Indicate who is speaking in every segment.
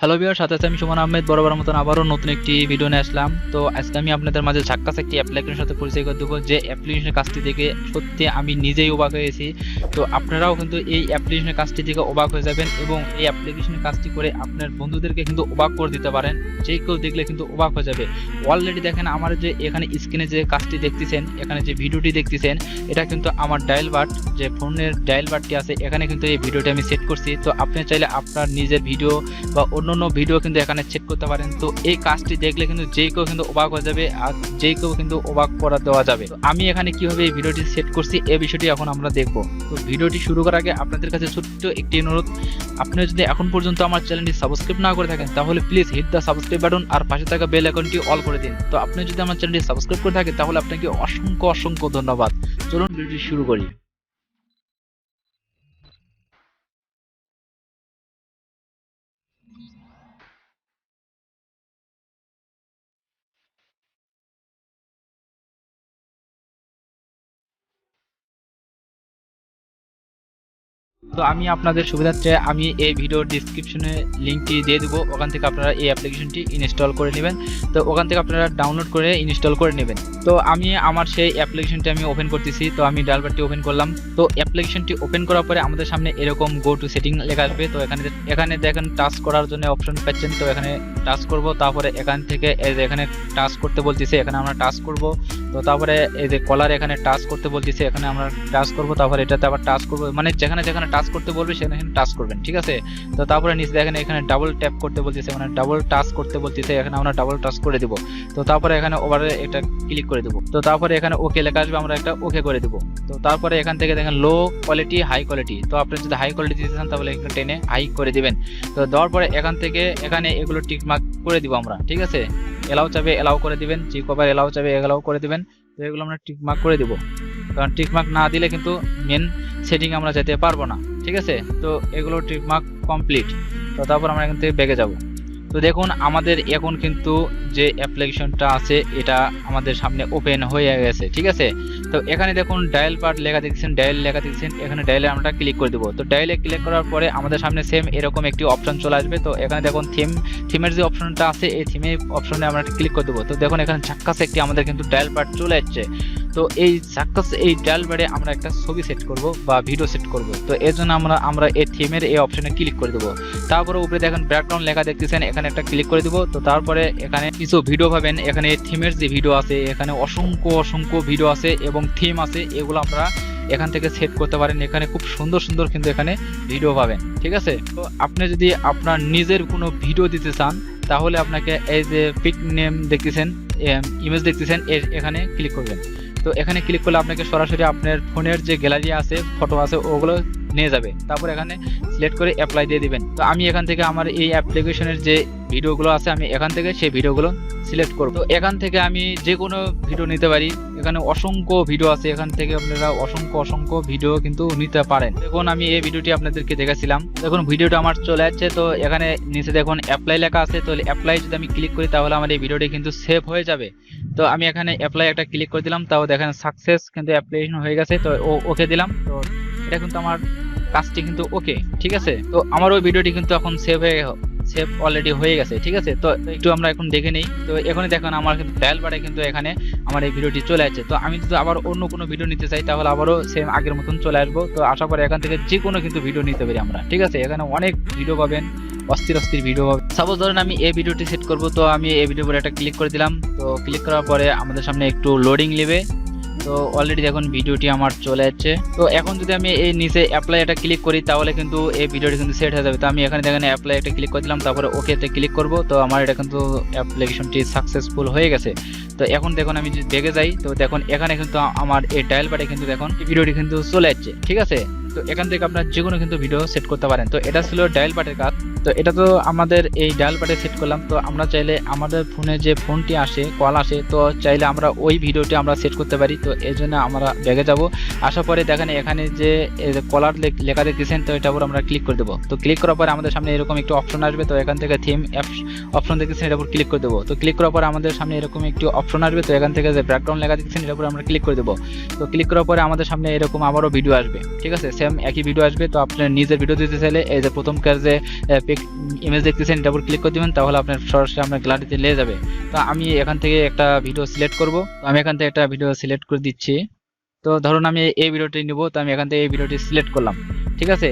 Speaker 1: Hello বিয়ার সাথে আমি সুমন আহমেদ। বরাবর মতন আবারও নতুন একটি ভিডিও নিয়ে আসলাম। তো আজকে আমি আপনাদের মাঝে ঝাক্কাস একটি অ্যাপ্লিকেশনের সাথে পরিচয় করে দেবো, যে অ্যাপ্লিকেশনের কাজটি দেখে সত্যি আমি নিজেই অবাক হয়েছি তো আপনারাও কিন্তু এই অ্যাপ্লিকেশনের কাজটি থেকে অবাক হয়ে যাবেন এবং এই অ্যাপ্লিকেশনের কাজটি করে আপনার বন্ধুদেরকে কিন্তু অবাক করে দিতে পারেন। যে কেউ দেখলে কিন্তু অবাক হয়ে যাবে। অলরেডি দেখেন আমার যে এখানে স্ক্রিনে যে কাজটি দেখতেছেন, এখানে যে ভিডিওটি দেখতেছেন, এটা কিন্তু আমার ডায়াল বাট যে ফোনের ডায়াল বাটটি আছে, এখানে কিন্তু এই ভিডিওটি আমি সেট করছি। তো আপনি চাইলে আপনার নিজের ভিডিও বা অন্যান্য ভিডিও কিন্তু এখানে চেক করতে পারেন। তো এই কাজটি দেখলে কিন্তু যে কেউ কিন্তু অবাক হয়ে যাবে আর যে কেউ কিন্তু অবাক করা দেওয়া যাবে। আমি এখানে কীভাবে এই ভিডিওটি সেট করছি এই বিষয়টি এখন আমরা দেখব। তো ভিডিওটি শুরু করার আগে আপনাদের কাছে ছোট্ট একটি অনুরোধ, আপনি যদি এখন পর্যন্ত আমার চ্যানেলটি সাবস্ক্রাইব না করে থাকেন, তাহলে please hit the subscribe button আর পাশে থাকা বেল আইকনটি অল করে দিন। তো আপনি যদি আমার চ্যানেলটি সাবস্ক্রাইব করে থাকেন, তাহলে আপনাকে অসংখ্য অসংখ্য ধন্যবাদ। চলুন ভিডিওটি শুরু করি। তো আমি আপনাদের সুবিধার্থে আমি এই ভিডিওর ডিসক্রিপশনে লিঙ্কটি দিয়ে দেবো। ওখান থেকে আপনারা এই অ্যাপ্লিকেশনটি ইনস্টল করে নেবেন। তো ওখান থেকে আপনারা ডাউনলোড করে ইনস্টল করে নেবেন। তো আমি আমার সেই অ্যাপ্লিকেশনটি আমি ওপেন করতেছি। তো আমি ডালবারটি ওপেন করলাম। তো অ্যাপ্লিকেশনটি ওপেন করার পরে আমাদের সামনে এরকম গো টু সেটিং লেখা আসবে। তো এখানে এখানে দেখেন টাচ করার জন্য অপশন পাচ্ছেন। তো এখানে টাচ করব। তারপরে এখান থেকে এখানে টাচ করতে বলতেছে। এখানে আমরা টাচ করব। তো তারপরে এই যে কলার এখানে টাচ করতে বলতেছে, এখানে আমরা টাচ করব, তারপরে এটাতে আবার টাচ করব মানে যেখানে যেখানে টাচ করতে বলবে সেখানে টাচ করবেন, ঠিক আছে? তো তারপরে নিচে দেখেন এখানে ডাবল ট্যাপ করতে বলতেছে মানে ডাবল টাচ করতে বলতেছে, এখানে আমরা ডাবল টাচ করে দিব। তো তারপরে এখানে ওভারে এটা ক্লিক করে দেবো। তো তারপরে এখানে ওকে লেখা আসবে, আমরা একটা ওকে করে দেবো। তো তারপরে এখান থেকে দেখেন লো কোয়ালিটি হাই কোয়ালিটি তো আপনি যদি হাই কোয়ালিটি দিতে চান, তাহলে এখানে টেনে হাই করে দিবেন। তো দেওয়ার পরে এখান থেকে এখানে এগুলো টিকমার্ক করে দিব আমরা, ঠিক আছে? এলাও চাবে, এলাও করে দিবেন। যে কবার এলাও চাবে, এলাও করে দিবেন। তো এগুলো আমরা টিক মার্ক করে দিব। কারণ টিক মার্ক না দিলে কিন্তু মেন সেটিং আমরা যেতে পারব না। ঠিক আছে? তো এগুলো টিক মার্ক কমপ্লিট তো তারপর আমরা এখান থেকে বেগে যাব। তো দেখুন, আমাদের এখন কিন্তু যে অ্যাপ্লিকেশনটা আছে, এটা আমাদের সামনে ওপেন হয়ে গেছে, ঠিক আছে? তো এখানে দেখুন ডায়াল পার্ট লেখা দেখছেন ডায়াল লেখা দেখছেন, এখানে ডায়ালে আমরা ক্লিক করে দেবো। তো ডায়ালে ক্লিক করার পরে আমাদের সামনে সেম এরকম একটি অপশন চলে আসবে। তো এখানে দেখুন থিম থিমের যে অপশনটা আছে, এই থিমে অপশনে আমরা ক্লিক করে দেবো। তো দেখুন, এখানে ঝাক্কাসে একটি আমাদের কিন্তু ডায়াল পার্ট চলে যাচ্ছে তো এই ঝাক্কাস এই ডায়াল বারে আমরা একটা ছবি সেট করব বা ভিডিও সেট করব। তো এর জন্য আমরা আমরা এই থিমের এই অপশনে ক্লিক করে দেবো। তারপরে উপরে দেখেন ব্যাকগ্রাউন্ড লেখা দেখতেছেন, এখানে একটা ক্লিক করে দিব। তো তারপরে এখানে কিছু ভিডিও পাবেন। এখানে থিমের যে ভিডিও আছে, এখানে অসংখ্য অসংখ্য ভিডিও আছে এবং থিম আছে, এগুলো আমরা এখান থেকে সেট করতে পারেন। এখানে খুব সুন্দর সুন্দর কিন্তু এখানে ভিডিও পাবেন, ঠিক আছে? তো আপনি যদি আপনার নিজের কোনো ভিডিও দিতে চান, তাহলে আপনাকে এই যে পিক নেম দেখতেছেন ইমেজ দেখতেছেন এখানে ক্লিক করবেন। তো এখানে ক্লিক করলে আপনাকে সরাসরি আপনার ফোনের যে গ্যালারি আছে ফটো আছে ওগুলো নিয়ে যাবে। তারপর এখানে সিলেক্ট করে অ্যাপ্লাই দিয়ে দিবেন। তো আমি এখান থেকে আমার এই অ্যাপ্লিকেশনের যে ভিডিওগুলো আছে, আমি এখান থেকে সেই ভিডিওগুলো সিলেক্ট করব। তো এখান থেকে আমি যে কোনো ভিডিও নিতে পারি। এখানে অসংখ্য ভিডিও আছে। এখান থেকে আপনারা অসংখ্য অসংখ্য ভিডিও কিন্তু নিতে পারেন। দেখুন, আমি এই ভিডিওটি আপনাদেরকে দেখাছিলাম। দেখুন, ভিডিওটা আমার চলে যাচ্ছে। তো এখানে নিচে দেখুন অ্যাপ্লাই লেখা আছে। তো অ্যাপ্লাই যদি আমি ক্লিক করি, তাহলে আমার এই ভিডিওটি কিন্তু সেভ হয়ে যাবে। তো আমি এখানে অ্যাপ্লাই একটা ক্লিক করে দিলাম। তাও দেখেন সাকসেস কিন্তু অ্যাপ্লিকেশন হয়ে গেছে। তো ওকে দিলাম। তো এটা কিন্তু আমার কাজটি কিন্তু ওকে ঠিক আছে? তো আমার ওই ভিডিওটি কিন্তু এখন সেভ হয়ে সেভ অলরেডি হয়ে গেছে, ঠিক আছে? তো একটু আমরা এখন দেখে নিই। তো এখানে দেখুন আমার কিন্তু ডায়াল বারে কিন্তু এখানে আমার এই ভিডিওটি চলে আসছে। তো আমি যদি আবার অন্য কোনো ভিডিও নিতে চাই, তাহলে আবারও সেম আগের মতন চলে আসব। তো আশা করি এখান থেকে যে কোনো কিন্তু ভিডিও নিতে পারি আমরা, ঠিক আছে? এখানে অনেক ভিডিও পাবেন, অস্থির অস্থির ভিডিও পাবেন। সাপোজ ধরেন আমি এই ভিডিওটি সেট করব, তো আমি এই ভিডিওর উপরে একটা ক্লিক করে দিলাম। তো ক্লিক করার পরে আমাদের সামনে একটু লোডিং নেবে। তো অলরেডি দেখুন ভিডিওটি আমার চলে যাচ্ছে। তো এখন যদি আমি এই নিচে অ্যাপ্লাই এটা ক্লিক করি, তাহলে কিন্তু এই ভিডিওটি কিন্তু সেট হয়ে যাবে। তো আমি এখানে দেখেন অ্যাপ্লাই একটা ক্লিক করে দিলাম, তারপরে ওকেতে ক্লিক করব। তো আমার এটা কিন্তু অ্যাপ্লিকেশনটি সাকসেসফুল হয়ে গেছে। তো এখন দেখুন আমি যদি দেখে যাই, তো দেখুন এখানে কিন্তু আমার এই ডায়াল বাটে কিন্তু দেখুন ভিডিওটি কিন্তু চলে যাচ্ছে। ঠিক আছে? তো এখান থেকে আপনার যে কোনো কিন্তু ভিডিও সেট করতে পারেন। তো এটা ছিল ডায়াল বাটের কাজ। তো এটা তো আমাদের এই ডায়াল বাটে সেট করলাম। তো আমরা চাইলে আমাদের ফোনে যে ফোনটি আসে, কল আসে, তো চাইলে আমরা ওই ভিডিওটি আমরা সেট করতে পারি। তো এই জন্য আমরা ব্যাগে যাব। আসার পরে দেখেন এখানে যে কলার লেখা দেখতেছেন, তো এটার উপর আমরা ক্লিক করে দেবো। তো ক্লিক করার পরে আমাদের সামনে এরকম একটি অপশন আসবে। তো এখান থেকে থিম অ্যাপস অপশন দেখতেছেন এটার উপর ক্লিক করে দেবো। তো ক্লিক করার পরে আমাদের সামনে এরকম একটি অপশন আসবে। তো এখান থেকে যে ব্যাকগ্রাউন্ড লেখা দেখতেছেন এটার উপর আমরা ক্লিক করে দেবো। তো ক্লিক করার পরে আমাদের সামনে এরকম আবারও ভিডিও আসবে। ঠিক আছে? সেম একই ভিডিও আসবে। তো আপনার নিজের ভিডিও দিতে চাইলে এই যে প্রথমকার যে ইমেজ দেখতেছেন এটার উপর ক্লিক করে দেবেন, তাহলে আপনার সরাসরি আপনার গ্যালারিতে নিয়ে যাবে। তো আমি এখান থেকে একটা ভিডিও সিলেক্ট করব। তো আমি এখান থেকে একটা ভিডিও সিলেক্ট করে দিচ্ছি। তো ধরুন আমি এই ভিডিওটি নিব, তো আমি এখান থেকে এই ভিডিওটি সিলেক্ট করলাম। ঠিক আছে?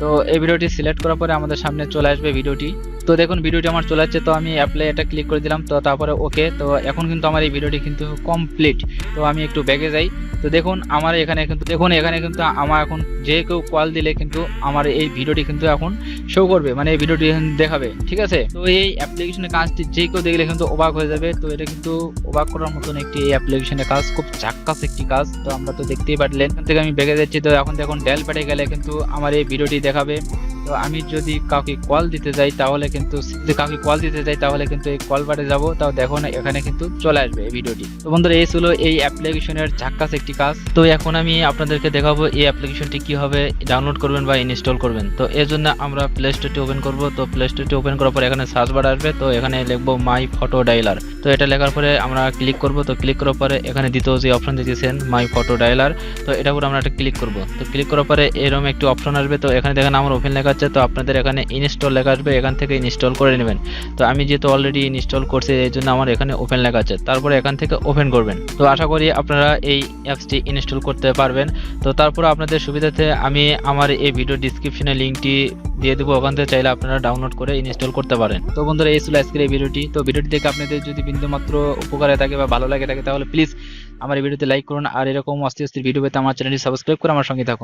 Speaker 1: তো এই ভিডিওটি সিলেক্ট করার পরে আমাদের সামনে চলে আসবে ভিডিওটি তো দেখুন, ভিডিওটি আমার চলে যাচ্ছে তো আমি অ্যাপ্লাই এটা ক্লিক করে দিলাম, তো তারপরে ওকে তো এখন কিন্তু আমার এই ভিডিওটি কিন্তু কমপ্লিট তো আমি একটু ব্যাগে যাই। তো দেখুন, আমার এখানে কিন্তু, দেখুন, এখানে কিন্তু আমার এখন যে কেউ কল দিলে কিন্তু আমার এই ভিডিওটি কিন্তু এখন শো করবে মানে এই ভিডিওটি দেখাবে, ঠিক আছে? তো এই অ্যাপ্লিকেশনের কাজটি যে কেউ দেখলে কিন্তু অবাক হয়ে যাবে, তো এটা কিন্তু অবাক করার মতন একটি এই অ্যাপ্লিকেশনের কাজ, খুব চাক্কাস একটি কাজ, তো আমরা তো দেখতেই পারলেন। এখান থেকে আমি বেগে যাচ্ছি, তো এখন দেখুন ডেল প্যাডে গেলে কিন্তু আমার এই ভিডিওটি দেখাবে। তো আমি যদি কাউকে কল দিতে যাই তাহলে কিন্তু কাউকে কল দিতে যাই তাহলে কিন্তু এই কল বারে যাব। তাও দেখো না, এখানে কিন্তু চলে আসবে এই ভিডিওটি তো বন্ধুরা, এই ছিল এই অ্যাপ্লিকেশনের ঝাক্কাস একটি কাজ। তো এখন আমি আপনাদেরকে দেখাবো এই অ্যাপ্লিকেশনটি কীভাবে ডাউনলোড করবেন বা ইনস্টল করবেন। তো এর জন্য আমরা প্লে স্টোরটি ওপেন করব। তো প্লে স্টোরটি ওপেন করার পর এখানে সার্চ বার আসবে। তো এখানে লিখব মাই ফটো ডাইলার তো এটা লেখার পরে আমরা ক্লিক করব। তো ক্লিক করার পরে এখানে দ্বিতীয় যে অপশন দিয়েছেন মাই ফটো ডাইলার তো এটার উপর আমরা একটা ক্লিক করব। তো ক্লিক করার পরে এরকম একটি অপশন আসবে। তো এখানে দেখেন আমার ওপেন লেখা আছে। তো আপনাদের এখানে ইনস্টল লেখা আসবে। এখান থেকে ইনস্টল করে নেবেন। তো আমি যেহেতু অলরেডি ইনস্টল করছি, এই জন্য আমার এখানে ওপেন লেখা আছে। তারপরে এখান থেকে ওপেন করবেন। তো আশা করি আপনারা এই অ্যাপসটি ইনস্টল করতে পারবেন। তো তারপরে আপনাদের সুবিধাতে আমি আমার এই ভিডিও ডিসক্রিপশনে লিঙ্কটি দিয়ে দেবো। ওখান থেকে চাইলে আপনারা ডাউনলোড করে ইনস্টল করতে পারেন। তো বন্ধুরা, এই ছিল আজকের এই ভিডিওটি তো ভিডিওটি দেখে আপনাদের যদি বিন্দুমাত্র উপকারে থাকে বা ভালো লাগে থাকে, তাহলে প্লিজ আমার এই ভিডিওতে লাইক করুন। আর এরকম অস্থির অস্থির ভিডিও পেতে আমার চ্যানেলটি সাবস্ক্রাইব করে আমার সঙ্গে থাকুন।